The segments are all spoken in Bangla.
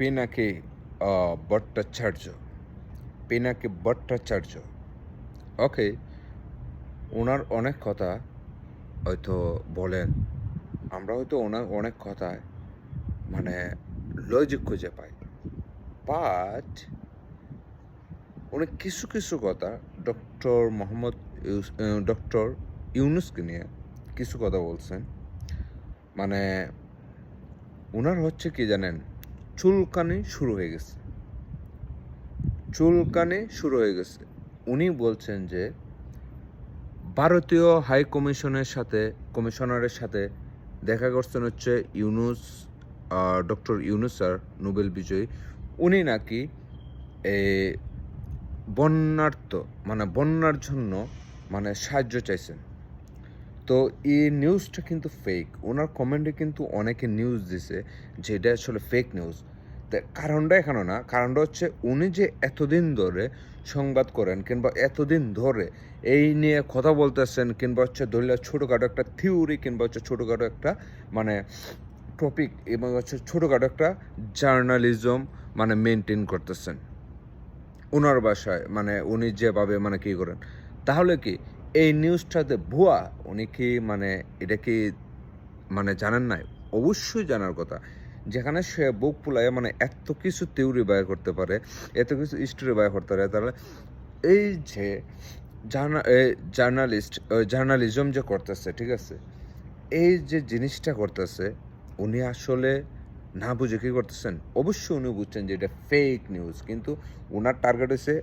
পিনাকি আহ, ভট্টাচার্য পিনাকি ভট্টাচার্য ওকে ওনার অনেক কথা হয়তো বলেন আমরা হয়তো ওনার অনেক কথায় মানে লজিক খুঁজে পাই বাট উনি কিছু কিছু কথা ডক্টর মোহাম্মদ ডক্টর ইউনুসকে নিয়ে কিছু কথা বলছেন মানে ওনার হচ্ছে কি জানেন চুলকানি শুরু হয়ে গেছে। চুলকানি শুরু হয়ে গেছে। উনি বলছেন যে, ভারতীয় হাই কমিশনের সাথে, কমিশনারের সাথে দেখা করছেন হচ্ছে Yunus doctor Yunus sir Nobel বিজয়ী। উনি নাকি বন্যার্থ মানে বন্যার জন্য মানে সাহায্য চাইছেন। তো এই নিউজটা কিন্তু ফেক ওনার কমেন্টে কিন্তু অনেকে নিউজ দিছে যে এটা আসলে ফেক নিউজ কারণটা এখানে না, কারণটা হচ্ছে উনি যে এতদিন ধরে সংবাদ করেন কিংবা এতদিন ধরে এই নিয়ে কথা বলতেছেন কিংবা হচ্ছে ধরলে ছোটোখাটো একটা থিওরি কিংবা হচ্ছে ছোটোখাটো একটা মানে টপিক এবং হচ্ছে ছোটোখাটো একটা জার্নালিজম মানে মেনটেন করতেছেন। ওনার বাসায় মানে উনি যেভাবে মানে কী করেন। তাহলে কি এই নিউজটাতে ভুয়া, উনি কি মানে এটা কি মানে জানেন নাই? অবশ্যই জানার কথা। যেখানে সে বুক ফুলায় মানে এত কিছু থিওরি ব্যয় করতে পারে, এত কিছু স্টোরি ব্যয় করতে পারে, তাহলে এই যে জার্নালিস্ট জার্নালিজম যে করতেছে, ঠিক আছে? এই যে জিনিসটা করতেছে, উনি আসলে না বুঝে কী করতেছেন? অবশ্যই উনি বুঝছেন যে এটা ফেক নিউজ কিন্তু ওনার টার্গেট হচ্ছে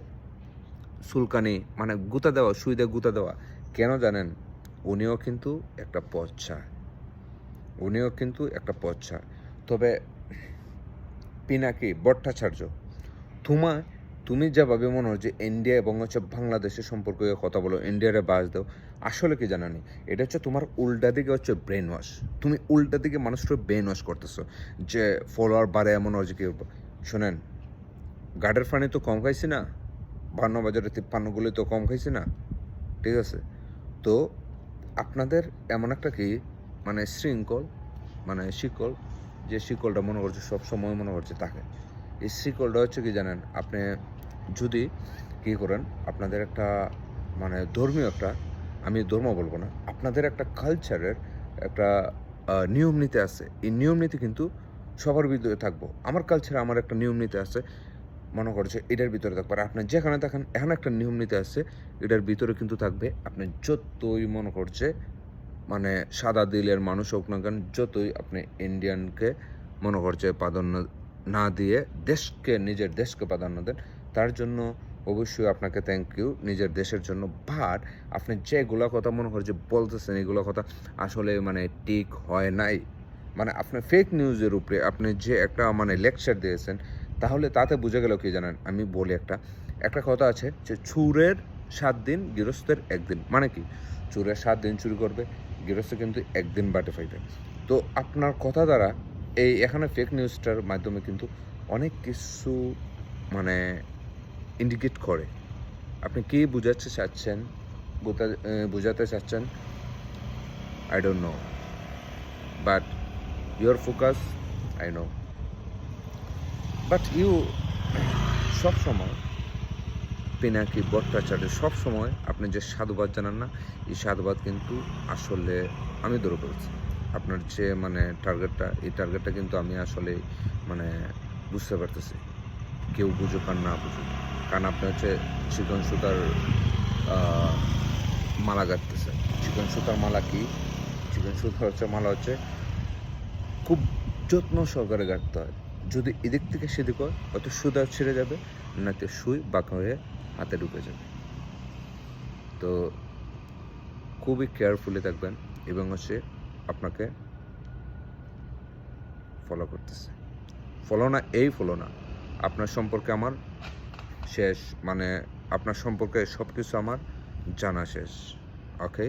সুলকানি মানে গুতা দেওয়া সুইদে গুতা দেওয়া, কেন জানেন? উনিও কিন্তু একটা পচ্ছা উনিও কিন্তু একটা পচ্ছা তবে পিনাকি, ভট্টাচার্য তোমার তুমি যেভাবে মনে হয় যে ইন্ডিয়া এবং হচ্ছে বাংলাদেশের সম্পর্কে কথা বলো ইন্ডিয়ারে বাস দাও, আসলে কি জানানি এটা হচ্ছে তোমার উল্টা দিকে হচ্ছে ব্রেন ওয়াশ তুমি উল্টা দিকে মানুষটা ব্রেন ওয়াশ করতেছো, যে ফলোয়ার বাড়ে এমন হচ্ছে কি, শোনেন গার্ডের পানি তো কম খাইছি না? বান্ন বাজারে তিপ্পান্নগুলি তো কম খাইছি না, ঠিক আছে? তো আপনাদের এমন একটা কি মানে শৃঙ্খল মানে শিকল, যে শিকলটা মনে করছে সব সময় মনে করছে তাকে। এই শিকলটা হচ্ছে কি জানেন, আপনি যদি কী করেন, আপনাদের একটা মানে ধর্মীয় একটা, আমি ধর্ম বলব না, আপনাদের একটা কালচারের একটা নিয়ম নীতি আছে। এই নিয়ম নীতি কিন্তু সবার ভিতরে থাকব। আমার কালচারে আমার একটা নিয়ম নীতি আছে। মনে করছে এটার ভিতরে থাকবে। আর আপনি যেখানে দেখেন এখানে একটা নিয়ম নীতি আছে, এটার ভিতরে কিন্তু থাকবে, আপনি যতই মনে করছে মানে সাদা দিলের মানুষ হোক না কেন, যতই আপনি ইন্ডিয়ানকে মনে করছে প্রাধান্য না দিয়ে দেশকে, নিজের দেশকে প্রাধান্য দেন, তার জন্য অবশ্যই আপনাকে থ্যাংক ইউ নিজের দেশের জন্য। বাট আপনি যেগুলো কথা মনে করছে, বলতেছেন এগুলো কথা আসলে মানে ঠিক হয় নাই। মানে আপনি ফেক নিউজের উপরে, আপনি যে একটা মানে লেকচার দিয়েছেন তাহলে তাতে বুঝে গেল কি জানেন? আমি বলি একটা একটা কথা আছে যে চুরের সাত দিন, গৃহস্থের একদিন। মানে কি? চুরের সাত দিন চুরি করবে, গৃহস্থ কিন্তু একদিন বাটে ফাইবে। তো আপনার কথা দ্বারা এই এখানে ফেক নিউজটার মাধ্যমে কিন্তু অনেক কিছু মানে ইন্ডিকেট করে। আপনি কি বোঝাতে চাচ্ছেন? বোঝা- বোঝাতে চাচ্ছেন? I don't know but your focus I know but you সব সময় পিনাকি ভট্টাচার্য, সব সময় আপনি যে সাধুবাদ জানান না, এই সাধুবাদ কিন্তু আসলে আমি ধরে বলছি আপনার যে মানে টার্গেটটা এই টার্গেটটা কিন্তু আমি আসলে মানে বুঝতে পারতেছি। কেউ বুঝুক আর না বুঝুক। কারণ আপনি হচ্ছে চিকন সুতার মালা গাঁথতেছে চিকন সুতার মালা কি? চিকন সুতার হচ্ছে মালা হচ্ছে খুব যত্ন সহকারে গাঁথতে হয়। যদি এদিক থেকে সেদিক হয় হয়তো সুতা ছেড়ে যাবে, নাকি সুই বাঁকা হয়ে হাতে ঢুকে যাবে। তো খুবই কেয়ারফুলি থাকবেন এবং হচ্ছে আপনাকে ফলো করতেছে। ফলো না, এই ফলো না। আপনার সম্পর্কে আমার শেষ মানে আপনার সম্পর্কে সব কিছু আমার জানা শেষ। ওকে